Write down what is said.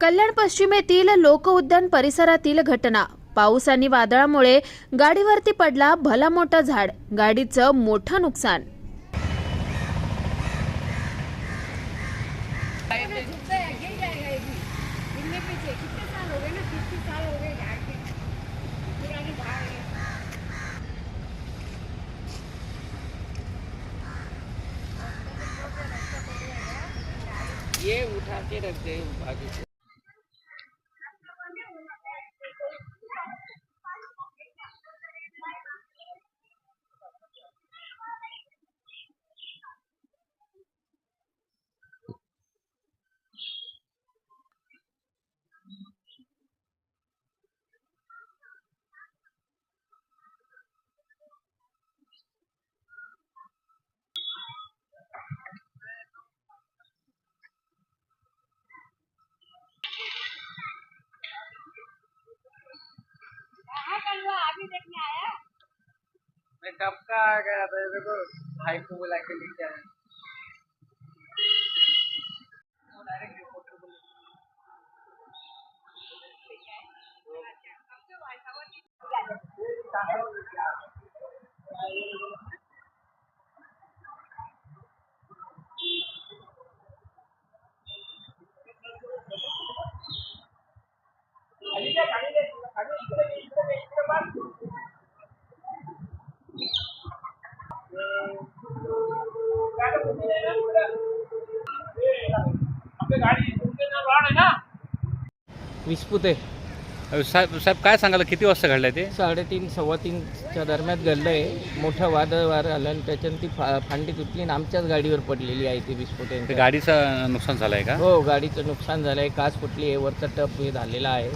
कल्याण पश्चिमेतील लोकउद्यान परिसरातील घटना. पाऊस आणि वादळामुळे गाडीवरती पडला भला मोठा झाड. गाडीचं मोठं नुकसान. ये उठा के रख दे मैं कब का आ गया विस्पुते साहेब साहेब काय सांगाल? किती वाजता घडलंय ते? साडेतीन सव्वा तीनच्या दरम्यान घडलं आहे मोठं वादळ वारं आलं आणि त्याच्यानं ती फा फांडी तुटली आणि आमच्याच गाडीवर पडलेली आहे ती विस्फोटन गाडीचं नुकसान झालंय का? हो गाडीचं नुकसान झालं आहे काच फुटली आहे. वरचा टप हे झालेला आहे.